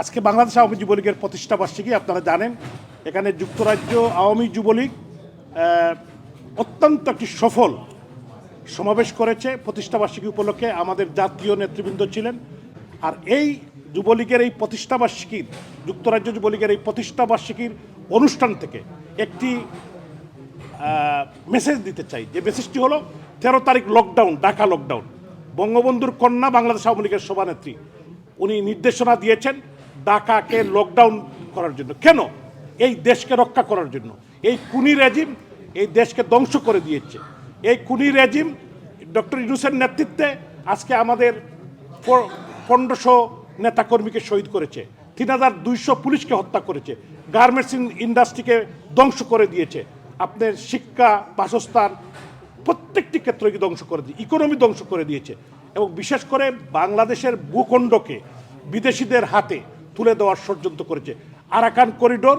আজকে বাংলাদেশ আওয়ামী যুবলীগের প্রতিষ্ঠা বার্ষিকী, আপনারা জানেন। এখানে যুক্তরাজ্য আওয়ামী যুবলীগ অত্যন্ত একটি সফল সমাবেশ করেছে প্রতিষ্ঠা বার্ষিকী উপলক্ষে। আমাদের জাতীয় নেতৃবৃন্দ ছিলেন। আর এই যুবলীগের এই প্রতিষ্ঠা বার্ষিকীর, যুক্তরাজ্য যুবলীগের এই প্রতিষ্ঠা বার্ষিকীর অনুষ্ঠান থেকে একটি মেসেজ দিতে চাই। যে মেসেজটি হলো, তেরো তারিখ লকডাউন ঢাকা লকডাউন বঙ্গবন্ধুর কন্যা বাংলাদেশ আওয়ামী লীগের সভানেত্রী। উনি নির্দেশনা দিয়েছেন ঢাকাকে লকডাউন করার জন্য। কেন? এই দেশকে রক্ষা করার জন্য। এই কুনি রেজিম এই দেশকে ধ্বংস করে দিয়েছে। এই কুনি রেজিম ডক্টর ইউনুসের নেতৃত্বে আজকে আমাদের পনেরোশো নেতাকর্মীকে শহীদ করেছে। তিন হাজার দুইশো পুলিশকে হত্যা করেছে। গার্মেন্টস ইন্ডাস্ট্রিকে ধ্বংস করে দিয়েছে। আপনার শিক্ষা, বাসস্থান প্রত্যেকটি ক্ষেত্রকে ধ্বংস করে দিয়ে ইকোনমি ধ্বংস করে দিয়েছে। এবং বিশেষ করে বাংলাদেশের ভূখণ্ডকে বিদেশিদের হাতে তুলে দেওয়ার ষড়যন্ত্র করেছে। Arakan corridor,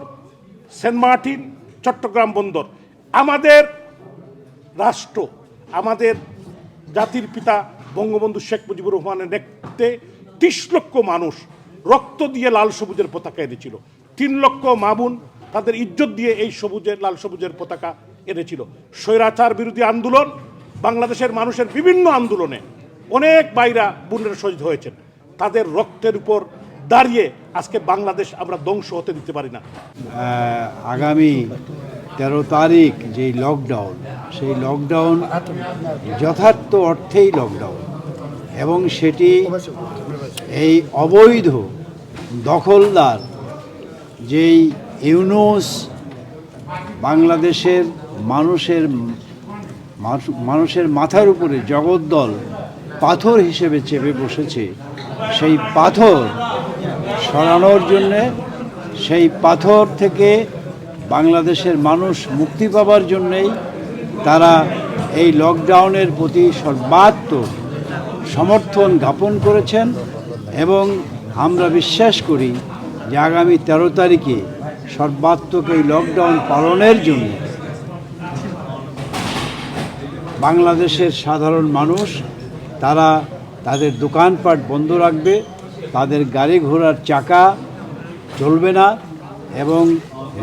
Saint Martin, Chattogram বন্দর। আমাদের রাষ্ট্র, আমাদের জাতির পিতা বঙ্গবন্ধু শেখ মুজিবুর রহমানের নেতৃত্বে ত্রিশ লক্ষ মানুষ রক্ত দিয়ে লাল সবুজের পতাকা এনেছিল। তিন লক্ষ মামুন তাদের ইজ্জত দিয়ে এই সবুজের, লাল সবুজের পতাকা এনেছিল। স্বৈরাচার বিরোধী আন্দোলন, বাংলাদেশের মানুষের বিভিন্ন আন্দোলনে অনেক বাইরা বোনেরা শহীদ হয়েছেন। তাদের রক্তের উপর দাঁড়িয়ে আজকে বাংলাদেশ আমরা ধ্বংস হতে দিতে পারি না। আগামী তেরো তারিখ যেই লকডাউন সেই লকডাউন যথার্থ অর্থেই লকডাউন এবং সেটি এই অবৈধ দখলদার যেই ইউনুস বাংলাদেশের মানুষের মানুষ- মানুষের মাথার উপরে জগদ্দল পাথর হিসেবে চেপে বসেছে, সেই পাথর সরানোর জন্যে সেই পাথর থেকে বাংলাদেশের মানুষ মুক্তি পাবার জন্যেই তারা এই লকডাউনের প্রতি সর্বাত্মক সমর্থন জ্ঞাপন করেছেন এবং আমরা বিশ্বাস করি যে আগামী তেরো তারিখে সর্বাত্মক এই লকডাউন পালনের জন্য বাংলাদেশের সাধারণ মানুষ, তারা তাদের দোকানপাট বন্ধ রাখবে। তাদের গাড়ি ঘোড়ার চাকা চলবে না এবং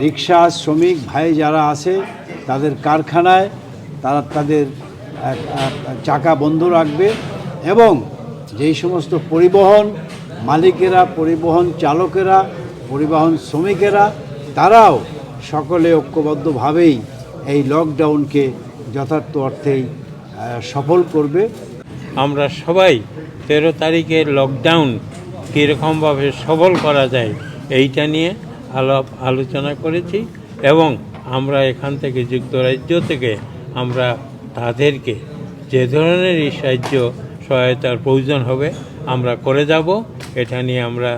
রিক্সা, শ্রমিক, ভাই যারা আছে তাদের কারখানায় তারা তাদের চাকা বন্ধ রাখবে এবং যেই সমস্ত পরিবহন মালিকেরা, পরিবহন চালকেরা, পরিবহন শ্রমিকেরা, তারাও সকলে ঐক্যবদ্ধভাবেই এই লকডাউনকে যথার্থ অর্থেই সফল করবে। আমরা সবাই তেরো তারিখে লকডাউন কীরকমভাবে সবল করা যায়, এইটা নিয়ে আলাপ আলোচনা করেছি এবং আমরা এখান থেকে যুক্তরাজ্য থেকে আমরা তাদেরকে যে ধরনেরই সাহায্য সহায়তার প্রয়োজন হবে, আমরা করে যাব। এটা নিয়ে আমরা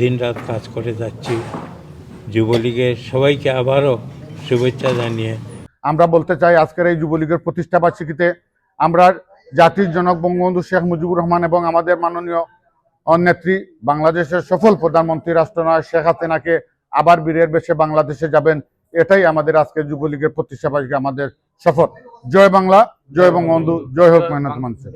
দিনরাত কাজ করে যাচ্ছি। যুবলীগের সবাইকে আবারও শুভেচ্ছা জানিয়ে। আমরা বলতে চাই, আজকের এই যুবলীগের প্রতিষ্ঠা বার্ষিকীতে আমরা জাতির জনক বঙ্গবন্ধু শেখ মুজিবুর রহমান এবং আমাদের মাননীয় নেত্রী বাংলাদেশের সফল প্রধানমন্ত্রী রাষ্ট্রনায়ক শেখ হাসিনাকে আবার বীরের বেশে বাংলাদেশে যাবেন, এটাই আমাদের আজকে যুবলীগের প্রতিষ্ঠা আমাদের সফল জয় বাংলা, জয় বঙ্গবন্ধু, জয় হোক মেহনত মানুষের